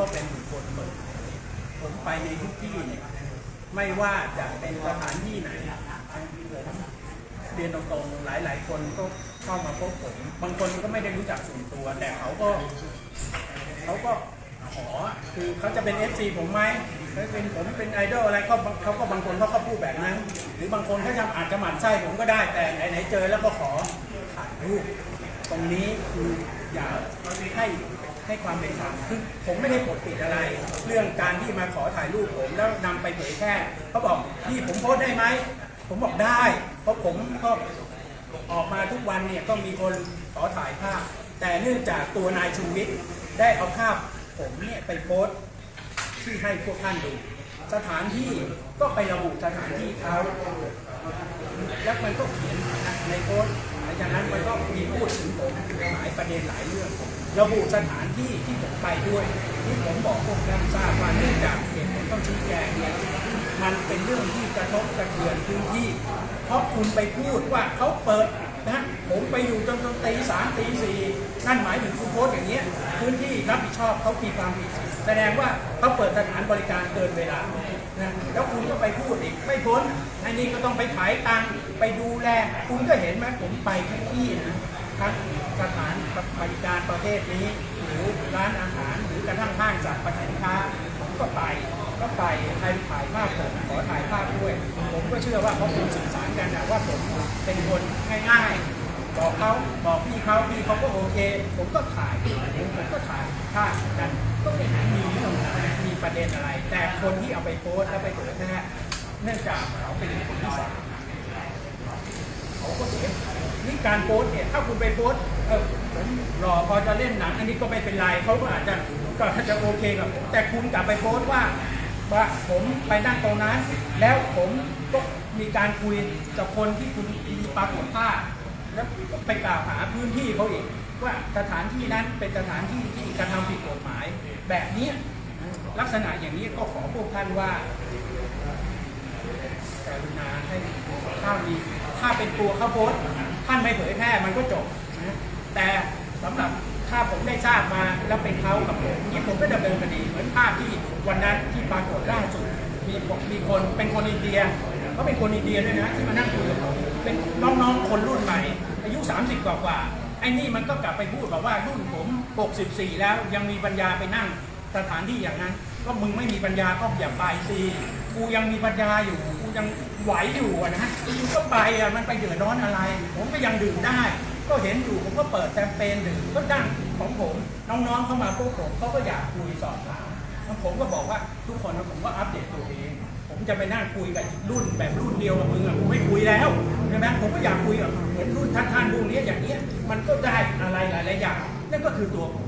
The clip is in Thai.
ก็เป็นบุคคลเปิดผยผมไปในทุกที่ไม่ว่าจะเป็นสถานที่ไหนเรียนตรงๆ หลาย ๆ คนก็เข้ามาพบผม บางคนก็ไม่ได้รู้จักส่วนตัว แต่เขาก็เขาก็ขอคือเขาจะเป็น FC ผมไหมเขาเป็นผมเป็นไอดอลอะไรก็เขาก็บางคนเขาก็พูดแบบนั้น หรือบางคนเขาจะอาจจะหมั่นไส้ผมก็ได้แต่ไหนๆเจอแล้วก็ขอถ่ายรูป ตรงนี้คืออย่าให้ให้ความเป็นธรรมคือผมไม่ได้ปกปิดอะไร เรื่องการที่มาขอถ่ายรูปผมแล้วนำไปเผยแพร่เขาบอกพี่ผมโพสได้ไหมผมบอกได้ เพราะผมก็ออกมาทุกวันเนี่ยก็มีคนขอถ่ายภาพ แต่เนื่องจากตัวนายชูวิทย์ได้เอาภาพผมเนี่ยไปโพสที่ให้พวกท่านดู สถานที่ก็ไประบุสถานที่เขา แล้วมันก็เขียนในโพสต์หลังจากนั้นมันก็มีพูดถึงผมหลายประเด็นหลายเรื่อง ระบุสถานที่ที่ผมไปด้วย ที่ผมบอกพวกนันทราบว่าเนื่องจากเหตุผลต้องชี้แจงเนี่ยมันเป็นเรื่องที่กระทบกระเทือนพื้นที่ เพราะคุณไปพูดว่าเขาเปิด ผมไปอยู่จนจนตีสามตีสี่นั่นหมายถึงคุณโพสอย่างเงี้ยพื้นที่รับผิดชอบเขามีความผิด แสดงว่าเขาเปิดสถานบริการเกินเวลานะแล้วคุณก็ไปพูดอีกไม่พ้นอ้นี่ก็ต้องไปขายตังค์ไปดูแล คุณก็เห็นไหมผมไปทุกที่นะทั้งสถานบริการประเภทนี้ หรือร้านอาหารหรือกระทั่งห้างสรรพสินค้าผมก็ไปก็ไปใครถ่ายภาพผมขอถ่ายภาพด้วย ผมก็เชื่อว่าเขาคงสื่อสารกันนะว่าผมเป็นคนง่ายๆ บอกเขาบอกพี่เขาพี่เขาก็โอเค ผมก็ถ่ายผมก็ถ่ายภาพกันก็ไม่เห็นมีเรื่องอะไรมีประเด็นอะไร แต่คนที่เอาไปโพสแล้วไปเผยแพร่เนื่องจากเขาเป็นคนที่สามเขาก็เสียนี่การโพสเนี่ยถ้าคุณไปโพสเออผมรอพอจะเล่นหนัง อันนี้ก็ไม่เป็นไรเขาก็อาจจะก็อาจจะโอเคกับผมแต่คุณกลับไปโพสว่าว่าผมไปนั่งตรงนั้น แล้วผมก็มีการคุยกับคนที่คุณมีปรากฏภาพ แล้วก็ไปกล่าวหาพื้นที่เขาอีกว่าสถานที่นั้นเป็นสถานที่ที่กระทำผิดกฎหมาย แบบนี้ลักษณะอย่างนี้ก็ขอพวกท่านว่ากรุณาให้ถ้ามีถ้าเป็นตัวเขาโพสท่านไม่เผยแพร่มันก็จบนะแต่สำหรับถ้าผมได้ทราบมาแล้วเป็นเขากับผมนี่ผมก็ดำเนินคดีเหมือนภาพที่วันนั้นที่ปรากฏล่าสุดมีมีคนเป็นคนอินเดียเขาเป็นคนอินเดียด้วยนะที่มานั่งคุยกับผม คนรุ่นใหม่ อายุ 30 กว่ากว่าไอ้นี่มันก็กลับไปพูดบอกว่ารุ่นผม 64 แล้วยังมีปัญญาไปนั่งสถานที่อย่างนั้น ก็มึงไม่มีปัญญาก็อย่าไปสิกูยังมีปัญญาอยู่กูยังไหวอยู่อะนะกูก็ไปอะมันไปเดือดร้อนอะไร ผมก็ยังดื่มได้ ก็เห็นอยู่ผมก็เปิดแชมเปญดื่มก็ดั้งของผมน้องๆเข้ามาพวกผมเขาก็อยากคุยสอบถาม ผมก็บอกว่าทุกคนผมก็อัปเดตตัวเอง ผมจะไปนั่งคุยกับรุ่นแบบรุ่นเดียวกับมึงอะผมไม่คุยแล้วใช่ไหมผมก็อยากคุยกับเหมือนรุ่นท่านๆรุ่นนี้อย่างเนี้ยมันก็ได้อะไรหลายๆอย่างนั่นก็คือตัวผม